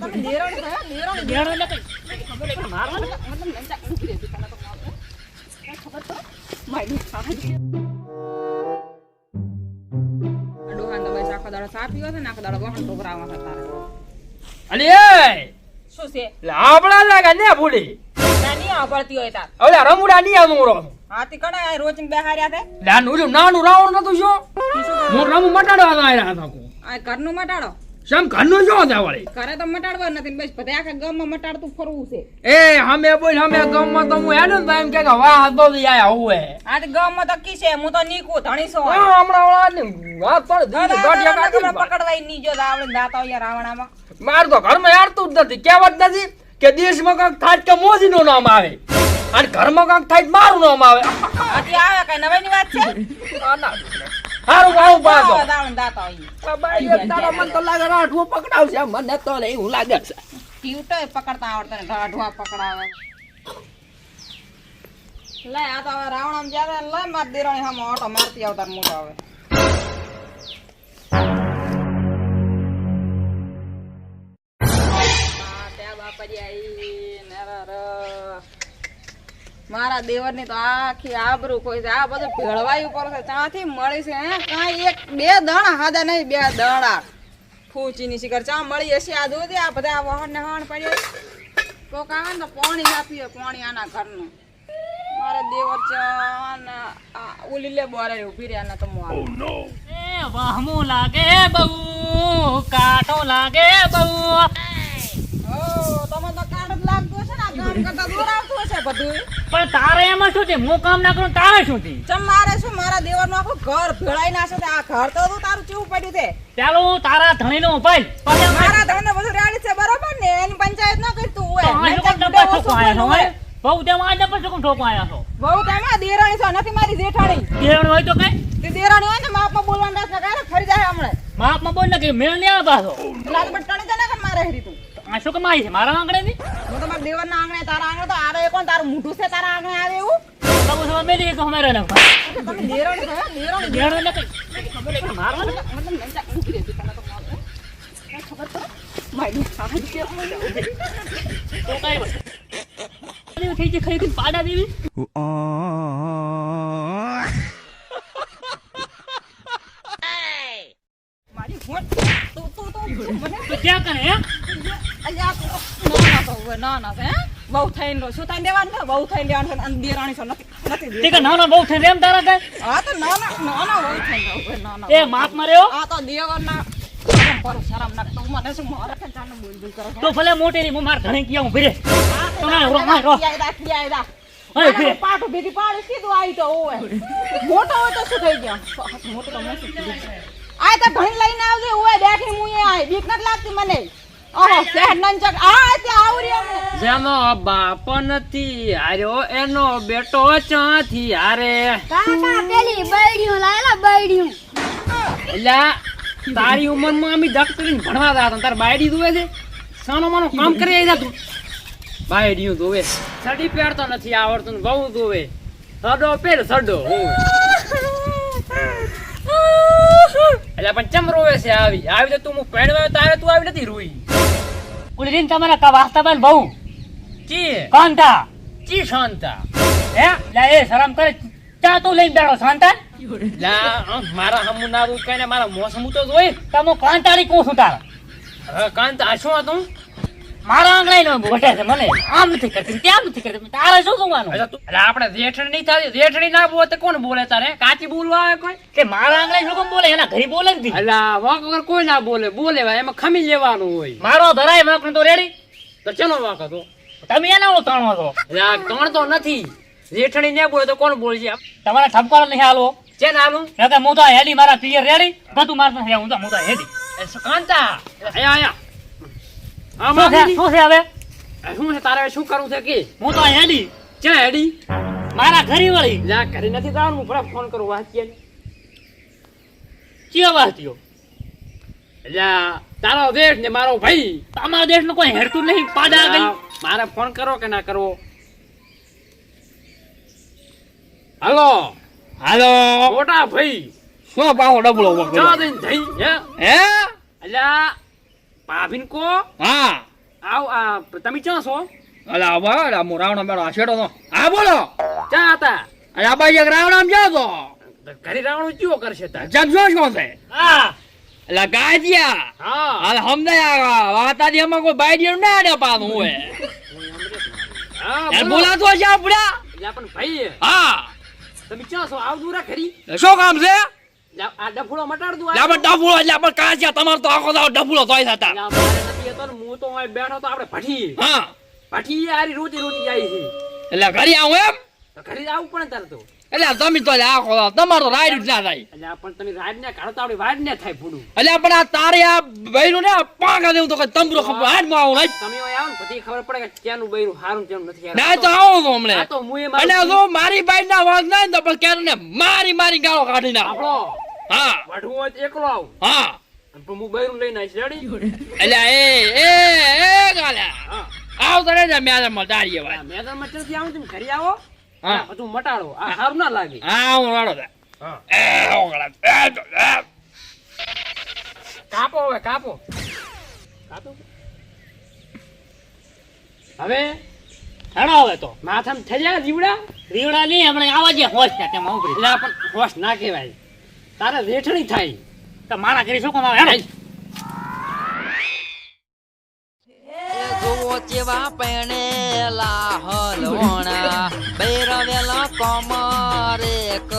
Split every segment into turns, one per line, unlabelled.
તમે દેરાણી છો, હે? દેરાણી.
દેરાણી એટલે કઈ ખબર નહીં, મારવાનું
મતલબ લંચા ઊભી રહેતી તને તો મારે. કાંઈ ખબર તો? મારી ખાવાની. આ ડોહાને તો બસ આખો દાડો ચા પીવો છે ને આખો દાડો વહાણ ઢોકરાવા છે તારે.
અલી એ
શું છે
લાબડા લાગે ને ભૂલી
આવડતી હોય તાર
હવે રમુડા ની આમુરો
હાથી કણા આ રોજ બેહાર્યા છે
નાનું રાવણ નતું શું હું રમુ મટાડવા આવ્યા
ઘરનું મટાડો
સમ ઘરનો જો હતા વળી?
ઘરે તો મટાડવા નથી ને બસ બધા આખા ગામમાં મટાડતું ફરવું છે.
એ હમે બોલ હમે ગામમાં તો હું હેડું ને એમ કે વાહ તો દી આયા હુએ
આ તો ગામમાં તો કી છે હું તો નીકું ધણી છો.
હા હમણાં વાળા ને વાત પણ દીધી ગાડિયા કાઢી ને
પકડવાય નહીં જો આવડે દાતા હોય રાવણામાં.
માર તો ઘરમાં યારતું જ નથી. કહેવત નથી કે દેશમાં કાંક થાય કે મોદી નું નામ આવે. અને ઘરમાં કાંક થાય મારું નામ આવે.
આથી આવે કઈ નવાઈની વાત છે?
ના. હારું બાઈ એક તારા મન તો લાગે રાઠું પકડાવશે. મને તો નહીં એવું લાગે છે.
ટીવટો પકડતા આવડતો ને ઢાઢવા પકડાવે. લે આ તો હવે રાવણ જ્યારે લે માર દેરાણી હામો ઓટો મારતી આવતા મોટો આવે આ ત્યાં બાપાજી આઈ ને ર દેવર મારા દેવરની તો આખી આબરૂ કોઈ છે. આ બધું ભેળવાયું પર છે. ત્યાંથી મળી છે હે? કાંઈ એક બે દણા હાદા નહીં બે દણા. ફૂચીની શિખર ચા મળી હશે આ દૂધ? આ બધા વહણ ને હણ પડ્યો કોક આવે ને તો પાણી આપીએ પાણી આના ઘરનું. મારા દેવર ચા ઉલીલે આ ઓલી લે બોરે ઊભી રહ્યા ને તો હું
વહમો લાગે બહુ કાટો લાગે બહુ.
ઓ તમે તો કાઢ જ લાગતું છે ને આ કામ કરતા દૂર આવતું હશે બધું?
પણ તારે એમાં શું છે? હું કામ ના કરું તારે શું છે?
ચમ મારે શું? મારા દેવરનું આખું ઘર ભેળાઈ નાખશે છે. આ ઘર તો તું તારું ચેવું પડ્યું છે.
ચાલો તારા ધણીનો ઉપાય
મારા ધણને બધું રેડી છે બરોબર ને? એની પંચાયત ન હોય
તો શું ડબ્બા છો, બહુ તેમ આ પછી કોણ ઠોકવા આવ્યા છો?
બહુ તેમાં દેરાણી છો નથી મારી જેઠાણી.
દેરાણી હોય તો કઈ?
તે દેરાણી હોય ને માપમાં બોલવાનું કાંઈ ને ફરી જાય હમણાં.
માપમાં બોલ ને કે મેળ ને આવે પાછો
લાલ પણ ટણી જાય ને કે મારે હરી તું?
આ શું કમાઈ છે? મારા આંગણે ની
હું તો મારા દેવરના આંગણે તારા આંગણે તો કોણ તારું મોઢું છે તારા આંગણે આવે એવું
બાબુ સમય બેલી એક અમારે ને
તમે દેરાણી છો હે? દેરાણી
દેવણ એટલે કઈ ખબર નહીં,
મતલબ લંચા ઊભી રહેતી તને તો ખબર તો? મારી ખાવાની કેમ
તો કઈ થઈ ગઈ ખરી પાડા દેવી
મારી હોંઠ. તું તું તું મને
ક્યાં કરે હે
અલ્યા તું તો તો હવે નાના હે? બહુ થઈને રહો. શું થઈને દેવાનું છે? બહુ થઈને દેવાનું છે. અને દેરાણી છો નથી નથી
તે કે નાનો બહુ થઈને એમ તારા
હા તો નાના નાના બહુ થઈને રહો.
એ માર્યો
આ તો નાખ. તું
ભલે મોટી ની હું માર ધણી કિયા ઊભી રે
તો
ના, રો,
તારા
રો.
પાટું ભેગી પાડી સીધું આવી તો ઓય. મોટો હોય તો શું થઈ ગયો મોટો તો મોટું થઈ તો ઘણી લઈને આવજે બેઠી હું આય. બીક નથી લાગતી મને ઓહો શહેર નંચક આ તે આવરી
જેનો બાપ નથી હાર્યો એનો બેટો ચાથી હારે.
કાકા પેલી બૈડીયું લાયેલા બૈડીયું.
એટલે તારી ઉંમરમાં અમે ડોક્ટરીને ભણવા ગયા હતા તાર બાયડી જોવે છે? સાનો માનો કામ કરી આવી જા તું. બાયડીયું જોવે. સડી પહેરતો નથી આવડતું ને બહુ જોવે. સડો પેર સડો. હું એટલે પણ ચમ રોવે છે આવી? આવી તો તું હું પહેણવાયો તારે તું આવી નથી રોઈ?
ઓલી રીન તમારા કા વાસ્તા બેન બહુ?
ચી?
કાંતા
ચી શાંતા?
હે? લે એ શરમ કરે. ચા તું લઈને બેઠો શાંતા?
લા મારા હમું ના તું કઈને મારા મોસમ તો જોઈ.
તમો કાંતાળી કહું છું તારા
કાંત શું હતું?
મારા આંગણે નો વટે છે મને. આમ નથી કરતી ત્યાં નથી કરતી તારે શું જોવાનું
એટલે આપણે જેઠણી નહીં થાય જેઠણી ના બોલે તો કોણ બોલે તારે? કાચી બોલવા આવે કોઈ?
કે મારા આંગળાઈ શું કેમ બોલે? એના ઘરે બોલે નથી
એટલે વાંક વગર કોઈ ના બોલે. બોલે ભાઈ એમાં ખમી લેવાનું હોય.
મારો ધરાય વાંક તો રેડી.
તો ચલો વાંક હતો?
તમે એના તણો છો
ત્રણ તો નથી. જેઠણી ને બોલે તો કોણ બોલશે?
તમારા ઠપકારો નહીં હાલો
છે ને આલું
નકર હું તો હેડી મારા પિયર રેડી. બધું માર હું તો હું તો હેડી.
કાંતા આયા આયા.
શું છે? શું છે હવે?
શું છે? તારે શું કરવું છે? કે?
હું તો હેડી.
ક્યાં હેડી?
મારા ઘરી વળી.
લા ઘરે નથી જવાનું. હું ફટાફટ ફોન કરું વાંચીએ
ચિયો વાસ્યો
એટલે તારો દેશ ને મારો ભાઈ.
તમારા દેશનું કોઈ હેરતું નહીં? પાડા ગઈ
મારે ફોન કરો કે ના કરવો? હાલો.
હાલો.
મોટા ભાઈ.
શું પાવો ડબલો?
થઈ હે?
હે?
અલ્યા ભાભીન કો?
હા.
આવ આ તમે ક્યાં છો?
અલા આવા અલા મેળો આશેડો નો આ બોલો.
ક્યાં હતા?
અરે આ બાઈ એક રાવણ આમ જાવ તો
ઘરે રાવણ ચિયો કરશે
તા શું શું છે?
હા.
અલા ગાજિયા.
હા.
હાલ સમજાય વાતાજી એમાં કોઈ બાઈ ના આડે પાનું હોય.
હા.
બોલાતો છે આપડા
પણ ભાઈ
હા.
તમે ક્યાં છો? આવ દૂરા ઘરી.
શું કામ છે?
આ ડફોડો મટાડ દઉં
લે આપણે એટલે આપણે કાંસિયા તમારો તો આખો દાડો ડફુલો તોય થતા.
લા, મારે નથી હતો ને હું તો અહીં બેઠો તો આપણે ભઠી
હા.
ભઠી આરી રોટી રોટી જાય છે.
એટલે ઘરે આવું એમ?
ઘરે જ આવવું પડે તો.
એટલે તમે તો આખો તમારો રાઈડ જ ના થાય.
એટલે પણ તમે રાડ ને કાઢો તો આપણી વાડ ને થાય ફૂડું
એટલે પણ આ તારે આ બૈરું ને પાંગા દેવું તો તંબુરો ખબર આવું નહીં
તમે આવો ને પછી ખબર પડે કે ક્યાંનું બૈરું હારું કેમ નથી.
ના તો આવો તો હમણે અને જો મારી બાઈ ના વાત ના તો પણ ક્યારે મારી મારી ગાળો કાઢી ના
આપણો.
હા.
વઢવું હોય એકલો આવું.
હા.
હું બૈરું લઈને આવીશ રેડી
એટલે એ એ એ ગાલા.
હા.
આવ તો રે મેં મટાડીએ
આ મેદાનમાં ચડતી આવું તમે ઘરે આવો.
હા.
બધું મટાડો. આ સારું ના લાગે.
હા હું વાળો તા
હા.
એ ઓગળા એ
કાપો હવે કાપો. કાપો. હવે
હવે તો.
માથામાં થયા જીવડા
રીવડા નહીં હમણાં આવા જે હોશ છે તેમાં
એટલે પણ હોશ ના કહેવાય. તારે વેઠણી થાય.
તો મારા ઘરે શું કામ આવે હેડો
જોવો ચેવા હલવણા બેરવેલા કમરે ક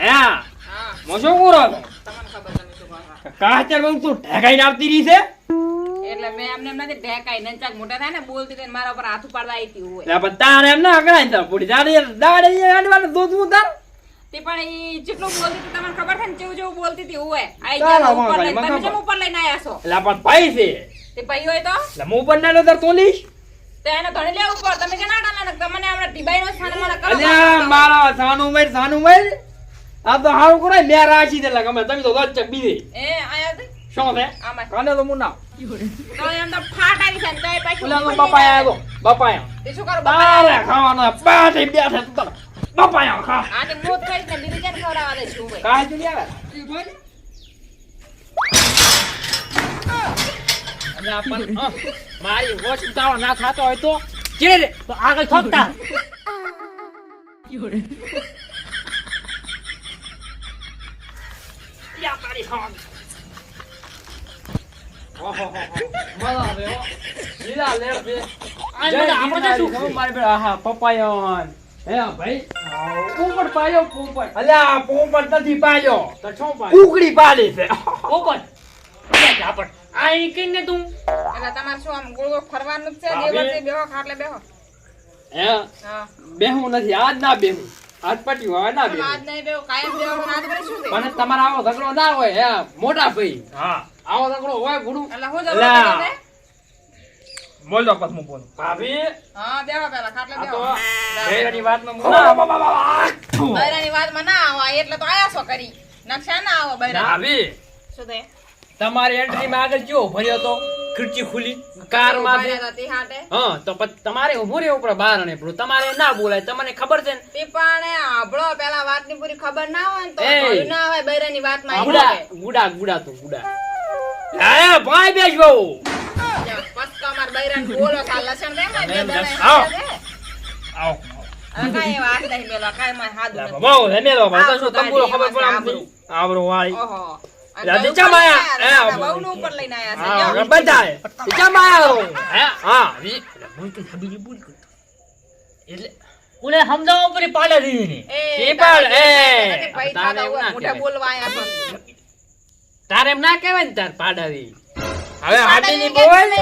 હે
હા
મો શું કરો કાચર બહુ તું ઢેકાઈને આવતી રહી છે?
એટલે મેં એમને એમ નથી ઢેકાઈ ને ચાક મોટા થાય ને બોલતી હતી મારા ઉપર હાથ ઉપાડવા આવી હતી હોય.
એટલે તારે એમ ના ને તાર પૂરી તારે દાડે આડવાને દૂધ તાર.
તે પણ એ જેટલું બોલતી હતી તમને ખબર છે ને જેવું જેવું બોલતી હતી હોય આઈ ગયા ઉપર લઈને તમે જેમ ઉપર લઈને આયા છો.
એટલે પણ ભાઈ છે.
તે ભાઈ હોય તો?
એટલે હું ઉપર ના તાર તું લઈશ
તો એને ધણી લે ઉપર. તમે કે ના ડાલે ને તમને આપણે ઢીબાઈ નો સ્થાન મને કરો
અલ્યા મારા સાનું મેર સાનું મેર આ તો હારું કરે મે રાશી દે ગમે તમે તો દસ દે
એ આયા હતી
શું છે?
આમાં.
કાલે તો મુના
તો એમ તો ફાટ આવી છે ને તોય પાછું
ઓલા બાપા બાપા
શું કરું બાપા
ખાવાનો પાટે બેઠે તું બાપા આયા ખા
આજે મોત ખાઈશ ને બીજી ક્યારે ખવડાવવા દે છું ભાઈ
કાય તું આવે. અને આ મારી વોચ ઉતાવળ ના થાતો હોય તો ચીડે રે
તો આગળ થોકતા
યા આવે
આપણે
મારી હે ભાઈ? પોપટ પાયો પોપટ અલ્યા પોપટ નથી પાયો. તો શું પાયો? ઉકડી પાડી છે.
ઉપર. ઝાપટ. આ ઈ કહીને તું?
એટલે તમારે શું આમ ગોળ ગોળ ફરવાનું છે? દેવર છે બેહો ખાટલે બેહો.
હે?
હા.
બેહું નથી આજ ના બેહું. આજ પટી હોય ના
તમે આજ નહીં બેહો કાયમ બેહો આજ વળી શું
પણ તમારે આવો ઝઘડો ના હોય હે મોટા ભાઈ.
હા.
આવો ઝઘડો હોય ગુડું.
એટલે હું. જબર દો
બોલો પછી ભાભી?
હા દેવા પેલા ખાટલે
આ
બેહો
તો ભૈરાની વાતમાં મુના
બૈરાની વાતમાં ના આવો એટલે તો આયા છો કરી નકશા ના આવો બૈરા.
ભાભી.
શું તે
તમારી એન્ટ્રી માં આગળ કયો ભર્યો તો? ખીડકી ખુલી
કારમાં
હા તો તમારે ઉભું રહેવું પડે બહાર અને તમારે ના બોલાય તમને ખબર છે ને?
પણ એ હાંભળો પેલા વાતની પૂરી ખબર ના હોય ને તો ના હોય બૈરાની વાતમાં
ગુડા ગુડા ગુડા તો ગુડા. હે ભાઈ બેસ બહુ
જો, પસ્કા માર બોલો સા લસણ દે ને, બે દાણા
આવો. આવો.
હવે વાત નહીં પેલો, કાંઈ માં હાદું
બહુ રમેલો ભાઈ તો શું તંબુરો ખબર પડે આમ આવરો વાળી.
ઓહો. અને
ચા માયા. એ,
રાધા વહુને ઉપર લઈને આયા છે,
હા ચા માયા હે? હા. બોલ કે હબીજી બોલ એટલે
ઓલે સમજાવવા ઉપર પાડે દીધી ને
એ,
એ.
તારે
એ, ના.
બોલવા આયા
એમ ના કહેવાય ને તાર પાડાવી હવે
ઈ કે
બોલ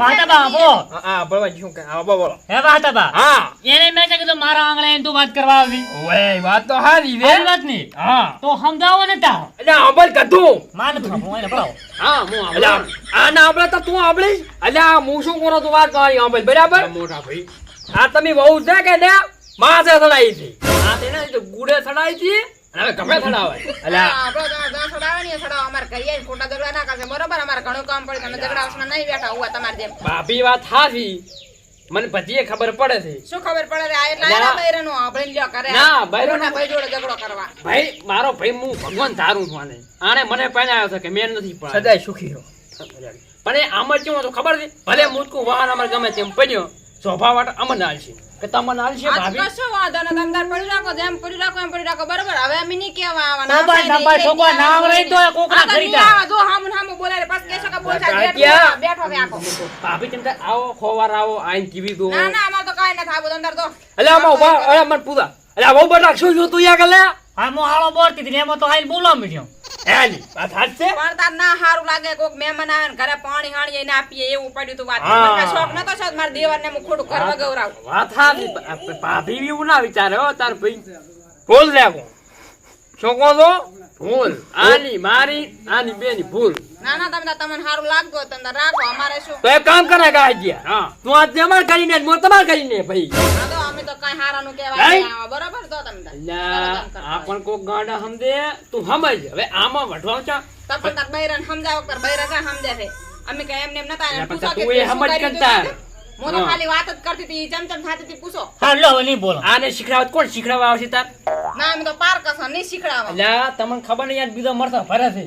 પેટમાં કોઈ શરમ
વાતા
થાય
બા
નહીં.
આપો
હા હા શું કે હા બોલો
હે વાતા
હા.
એને મેં કીધું મારા આંગળે એને તું વાત કરવા આવી.
ઓય વાત તો હારી વે
વાત નહીં.
હા.
તો સમજાવો ને તા
એટલે આંબલ કધું
માન થાપો એને પડાવો.
હા હું એટલે આ ના આંબળે તો તું આંબળીશ એટલે હું શું કરો તું વાત આંબલ બરાબર? મોટા ભાઈ. આ તમે બહુ છે કે ને? માથે સડાઈ હતી આ તેને ગુડે સડાઈ હતી હવે ગમે સડાવાય એટલે
આપણો તો જ્યાં ને એ સડાવો. અમારે ખોટા ઝઘડા ના કરશે, બરોબર? અમારે ઘણું કામ પડે, તમે ઝઘડા વચમાં નહીં બેઠા હોય તમારે જેમ.
ભાભી વાત હારી મને પછી ખબર પડે છે
શું ખબર પડે છે? આ એટલા
ના.
આયલા બૈરાનું સાંભળીને લ્યો કરે.
ના, બૈરાનું-
મોટા ભાઈ જોડે ઝઘડો કરવા.
ભાઈ મારો ભાઈ હું ભગવાન ધારું છું આને આણે મને પહેણાવ્યો છે કે મેં નથી પણ
સદાય સુખી રહો
પણ એ આમાં હતું ખબર છે ભલે મૂર્ખું વાહન અમારે ગમે તેમ પડ્યો સ્વભાવ અમને હાલશે કે તમને
આજ
ભાભી
કશો વાંધો નહીં. તમે પડી રાખો. જેમ પડી રાખો એમ પડી રાખો. બરોબર? હવે અમે ની કેવા આવવાના.
તો ભાઈ,
આપણે
ભાઈ,
નહીં
છોકરા ના આવડે
આવડે.
તો
કોકરા
ખરીદા.
આવે. જો હામ હામ બોલારે પાસ કેસો કે બોલતા જ. બેઠો બેઠો આખો.
ભાભી તેમ થાય, આવો ખોવાર આવો આઈન જીવી દો
ના ના અમાર તો કાઈ નથી થાબો અંદર તો
એટલે આમાં ઊભા અરે મન પૂરા એટલે આવો બહુ બધા શું થયું તું યા કલે
હા મો હાળો બોલતી હતી ને એમાં તો હાલ બોલવા મીડ્યો
હેલી. આ થાત છે?
પણ ના હારું લાગે કોક મહેમાન આવે ને ઘરે પાણી હાણીએ ના આપીએ એવું પડ્યું તું વાત. મને શોખ નતો સાહેબ મારા દેવરને હું ખોટું ઘર વગવરાવું
વાત હારી ભાભી એવું ના વિચારે હો તાર ભાઈ. ભૂલ આની મારી આની બેની ભૂલ.
ના ના તમે તમને સારું લાગતું તમને રાખો. અમારે શું?
તો એક કામ કરે ગાજ્યા હા. તું આજ અમાર કરીને મો તમાર કરીને ભાઈ.
હા તો અમે તો કાંઈ હારાનું કહેવાય
નહીં.
નહીં આવા. બરોબર તો તમે તાર.
અલ્યા,
કરો તમે
આ પણ કોક ગાંડા સમજે તું સમજ હવે આમાં વઢવાણ ચા
તાર તાર બૈરાને સમજાવો તાર બૈરા ક્યાં સમજે છે અમે કઈ એમને નતા એને પૂછો કે
તું સમજ કરતા.
તું? હું તો
હા.
ખાલી વાત જ કરતી હતી ચમચમ થાતી હતી પૂછો
હા લો હવે નહીં બોલો
આને શીખડાવત કોણ શીખડાવવા આવશે તાર
ના અમે તો પાર કસો નહીં શીખડાવવા
અલ્યા તમને ખબર નહીં યાર બીજો મરતો ભરે છે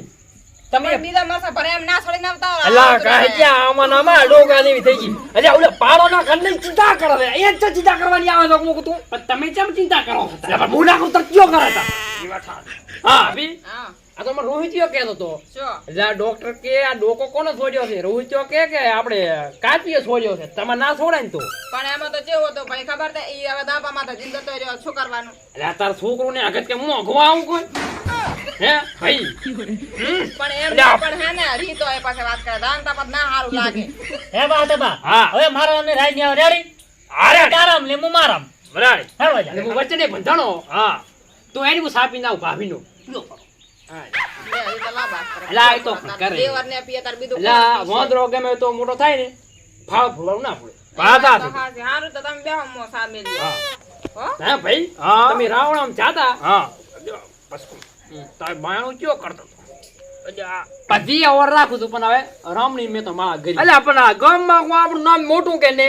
તમે
તમે
બીજા મરસા ભરે એમ ના છોડીને આવતા હોય.
અલ્લા
આવું બધું
કાંઈ ક્યાં આમાં આમાં ડોકા થઈ ગઈ. અલ્યા ઓલે પાડો ના ઘરની ચિંતા કરે છે અહીંયા જ ચિંતા કરવાની આવે છે મૂકું તું. પણ તમે કેમ ચિંતા કરો છો? પણ હું નાખું તો કરે તા? હા અભી આ તો મને રોહિત્યો કહેતો તો એટલે આ ડોક્ટર કે આ ડોકો કોને છોડ્યો છે? રોહિત્યો કે કે આપણે કાપીએ છોડ્યો છે? તમે ના છોડાય ને તો.
પણ એમાં તો કેવો તો ભાઈ ખબર છે? એ હવે દાબામાં તો જીંદો તો રહ્યો. શું કરવાનું?
એટલે તાર છોકરું ને આગળ કે મોંઘું આવું કોઈ? હે? ભાઈ.
પણ એમ પણ હે ને રીતો એ પાસે વાત કરે. દાન તાપત ના સારું લાગે.
હે બા તે
હા.
હવે મારો અને રાજ ને રેડી
અરે
તારામ લે હું મારામ.
બરાબર
હે વાજા.
હું વચ્ચે નહીં બંધાણો. હા. તો એની હું સાપી નાવ ભાભીનો હા.
બે, ઈ તો કરે.
અલ્યા,
તાર
કરે.
દેવરને પીએ તાર બીજું
એટલે આ
કોઈ પીશે.
વાંદરો ગમે તો મોટો થાય ને ફાળ ફૂલાવ ના પડે.
તો
પાતા
હારું તો તમે બેહો મો સામે લ્યો.
હા? ભાઈ તમે રાવણ આમ જાતા.
હા.
તારે બાણું કયો કરતો પછી ઓર રાખું છું પણ હવે રામણી મેં તો માં ગરી
અલ્યા પણ આ ગામમાં આપણું નામ મોટું કે ને?